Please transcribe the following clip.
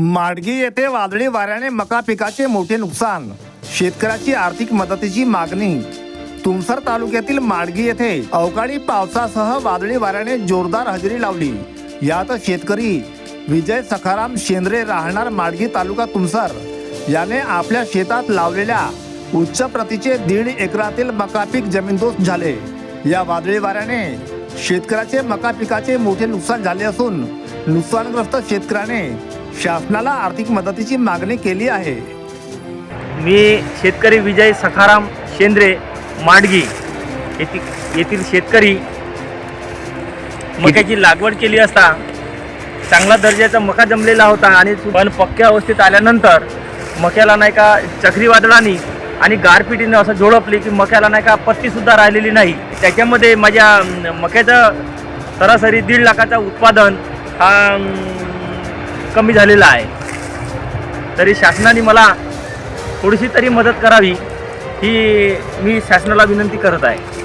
माडगी येथे वादळी वाऱ्याने मका पिकाचे मोठे नुकसान. शेतकऱ्याची आर्थिक मदतीची मागणी. तुमसर तालुक्यातील माडगी येथे अवकाळी पावसासह वादळी वाऱ्याने जोरदार हजेरी लावली. यात शेतकरी विजय सखाराम शेंद्रे राहणार माडगी तालुका तुमसर. याने आपल्या शेतात लावलेल्या उच्च प्रतीचे दीड एकरातील मका पीक जमीनदोस्त झाले. या वादळी वाऱ्याने शेतकऱ्याचे मका पिकाचे मोठे नुकसान झाले असून नुकसानग्रस्त शेतकऱ्याने शासनाला आर्थिक मदतीची मागणी केली आहे. मी शेतकरी विजय सखाराम शेंद्रे माडगी येथील येथील शेतकरी. मक्याची लागवड केली असता चांगला दर्जाचा मका जमलेला होता आणि पण पक्क्या अवस्थेत आल्यानंतर मक्याला नाही का चक्रीवादळाने आणि गारपिटीने असं झोडपली की मक्याला नाही का पत्तीसुद्धा राहिलेली नाही. त्याच्यामध्ये माझ्या मक्याचं सरासरी दीड लाखाचं उत्पादन हा कमी झालेला आहे. तरी शासनाने मला थोडीशी तरी मदत करावी ही मी शासनाला विनंती करत आहे.